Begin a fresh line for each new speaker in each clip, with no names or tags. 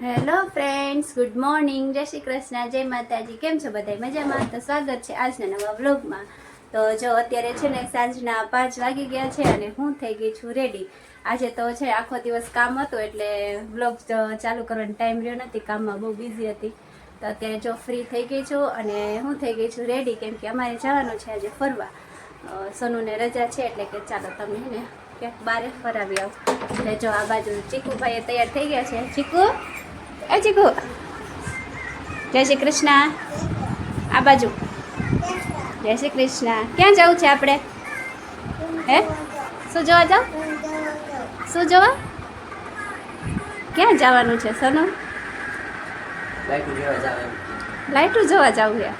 Hello friends, good morning. જય શ્રી કૃષ્ણ, જય માતાજી. કેમ છો બધા મજામાં? તો સ્વાગત છે આજના નવા વ્લોગમાં. તો જો અત્યારે છે ને સાંજના પાંચ વાગી ગયા છે અને હું થઈ ગઈ છું રેડી આજે તો છે આખો દિવસ કામ હતું એટલે બ્લોગ ચાલુ કરવાનો ટાઈમ રહ્યો નથી, કામમાં બહુ બિઝી હતી. તો અત્યારે જો ફ્રી થઈ ગઈ છું અને હું થઈ ગઈ છું રેડી કેમ કે અમારે જવાનું છે આજે ફરવા. સોનુને રજા છે એટલે કે ચાલો તમે ને ક્યાંક બારે ફરાવી આવો. એટલે જો આ બાજુ ચીકુભાઈ તૈયાર થઈ ગયા છે. ચીકુ? ચીકુ. જય શ્રી કૃષ્ણ. આ બાજુ. જય શ્રી કૃષ્ણ. ક્યાં જવું છે આપણે? હે? શું જોવા જાવ? શું જોવા? ક્યાં જવાનું છે સનુ?
લાઈટ જાવ જોવા
જવું છે.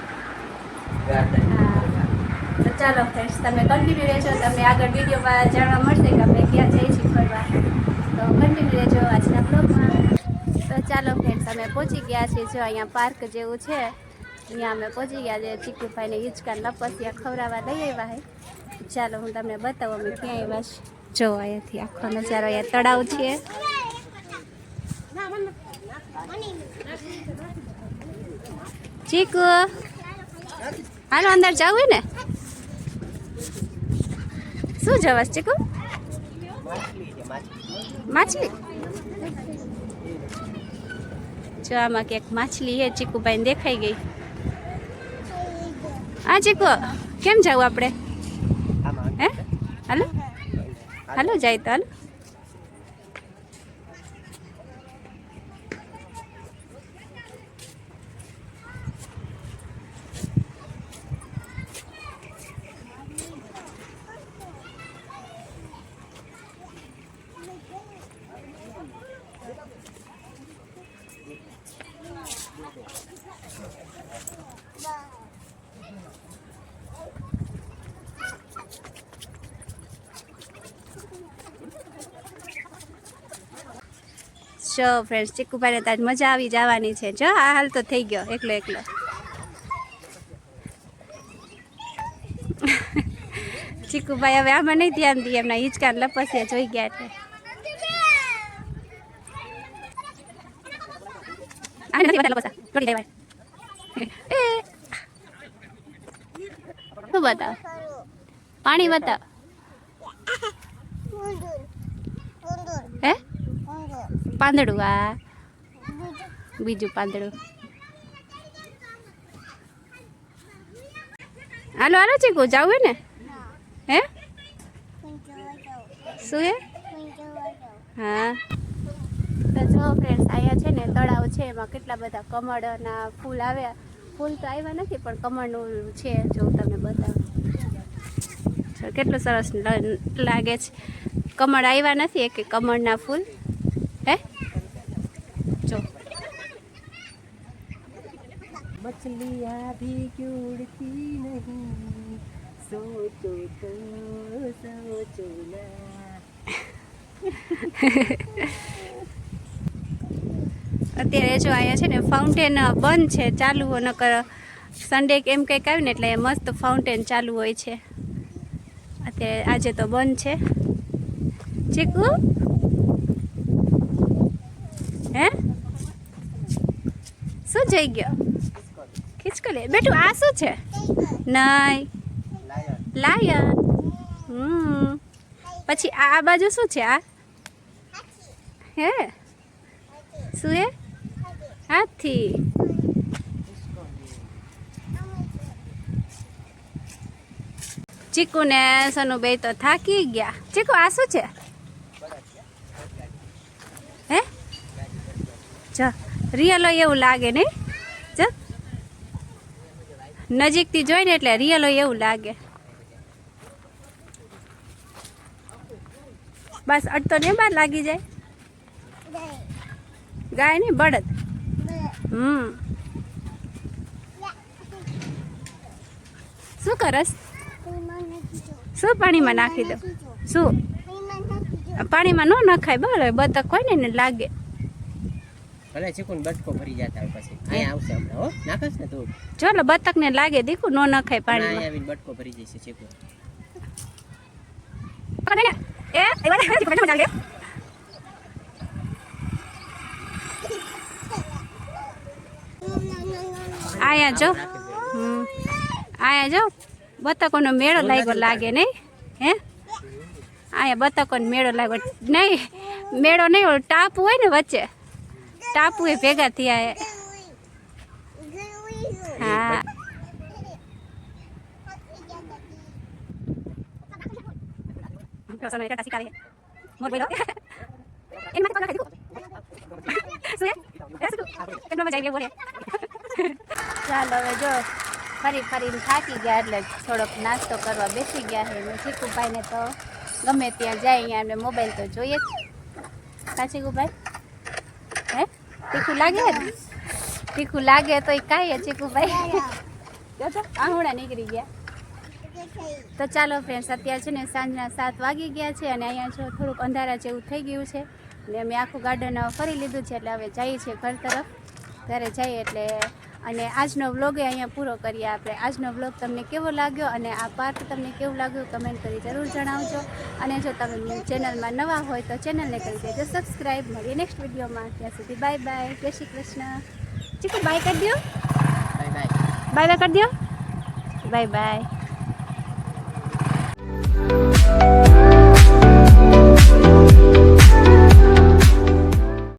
તો ચાલો ફ્રેન્ડ્સ તમે કન્ટિન્યુ રહેજો. તમને આગળ વિડીયોમાં જાણવા મળશે કે અમે ક્યાં જઈએ છીએ ફરવા. તો કન્ટિન્યુ રહેજો આજના બ્લોગમાં ચાલો ફ્રેન્ડ્સ અમે પહોંચી ગયા છીએ જો અહીંયા પાર્ક જેવું છે. અહીંયા અમે પહોંચી ગયા છે ચીકુભાઈને હિંચકા લપસિયા ખવડાવવા લઈ આવ્યા હે. ચાલો હું તમને બતાવું, અમે ક્યાં આવ્યા છીએ. જો અહીંયાથી આખો નજારો અહીંયા તળાવ છે. ચીકુ, હાલો અંદર જવું ને. શું જવાસ ચીકુ?
માછલી.
જો આમાં ક્યાંક માછલી હે ચીકુભાઈ દેખાઈ ગઈ. હા ચીકુ કેમ જવું આપણે? હે? હાલો. હાલો જાય તો હાલો. જો ફ્રેન્ડ્સ ચીકુભાઈને તાજ મજા આવી જવાની છે. જો આ હાલ તો થઈ ગયો એકલો એકલો. ચીકુભાઈ હવે આમાં નહીં ધ્યાન દઈએ એમના હિંચકાન લપસ્યા જોઈ ગયા એટલે આ નથી બધા લપસા. તોડી દેવાય શું બતાવ? પાણી બતાવ. હે? પાંદડું આ બીજું પાંદડું. હાલો હાલો, ચીકુ જવું હે ને? હે? શું હે? હા. તો જો ફ્રેન્ડ્સ અહીંયા છે ને તળાવ છે, એમાં કેટલા બધા કમળના ફૂલ આવ્યા. ફૂલ તો આવ્યા નથી, પણ કમળનું છે, જો તમે બતાવું. કેટલું સરસ લાગે છે. કમળ આવ્યા નથી એક કમળના ફૂલ હે જો
मछलियाँ भी उड़ती नहीं सोचो तो सोचो ना
અત્યારે જો અહીંયા છે ને ફાઉન્ટેન બંધ છે ચાલુ નકર સન્ડે કે એમ કંઈક આવ્યું ને એટલે અહીંયા મસ્ત ફાઉન્ટેન ચાલુ હોય છે અત્યારે આજે તો બંધ છે ચીકુ હે શું જઈ ગયો ખીચકલે બેટું, આ શું છે? નહીં
લાયન.
હમ. પછી આ બાજુ શું છે? આ? હે? શું હે હાથી. ચીકુ ને સનુબે તો થાકી ગયા. ચીકુ, આ શું છે? હે? રિયલ એવું લાગે નહીં નજીકથી જોઈને એટલે રિયલ હોય એવું લાગે. બસ અડતો ને બાર લાગી જાય. ગાય નહીં, બળદ. હમ. શું કરસ? શું પાણીમાં નાખી દો શું? પાણીમાં ન નખાય, બરાબર. બતક હોય ને લાગે.
ભલે ચીકુન બટકો ભરી જતા હોય પછી. અહીંયા આવશે હમણાં હો. નાખસ ને તું?
બતકને લાગે દીકું નો નખાય
અહીંયા
પાણીમાં.
આવીને બટકો ભરી જશે ચીકુ
એ આયા જો. આયા જો. બતકોનો મેળો લાગ્યો લાગે નહીં? હે? આયા બતકોનો મેળો લાગ્યો. નહીં મેળો નહીં ટાપ હોય ને વચ્ચે. ટાપુ એ ભેગા થયા હા. મોર બોલો એની ચાલો, હવે જો, ફરી ફરીને થાકી ગયા એટલે થોડોક નાસ્તો કરવા બેસી ગયા છે ને ચીકુભાઈને તો ગમે ત્યાં જાય અહીંયા એમને મોબાઈલ તો જોઈએ જ. હા ચીકુભાઈ તીખું લાગે ને? તીખું લાગે તો એ કાંઈ ચીકુભાઈ આહુડા નીકળી ગયા. તો ચાલો ફ્રેન્ડ્સ અત્યારે છે ને સાંજના સાત વાગી ગયા છે અને અહીંયા જો થોડુંક અંધારા જેવું થઈ ગયું છે. અને અમે આખું ગાર્ડન ફરી લીધું છે એટલે હવે જઈએ છીએ ઘર તરફ. ઘરે જઈએ એટલે અને આજનો વ્લોગ અહીંયા પૂરો કરીએ આપણે. આજનો વ્લોગ તમને કેવો લાગ્યો અને આ પાર્ક તમને કેવું લાગ્યું કમેન્ટ કરી જરૂર જણાવજો. અને જો તમે ચેનલમાં નવા હોય તો ચેનલને કરી દેજો સબસ્ક્રાઈબ મળીએ નેક્સ્ટ વિડીયોમાં ત્યાં સુધી બાય બાય જય શ્રી કૃષ્ણ. ચીકુ બાય કરી દો
બાય
બાય બાય કરી દો બાય બાય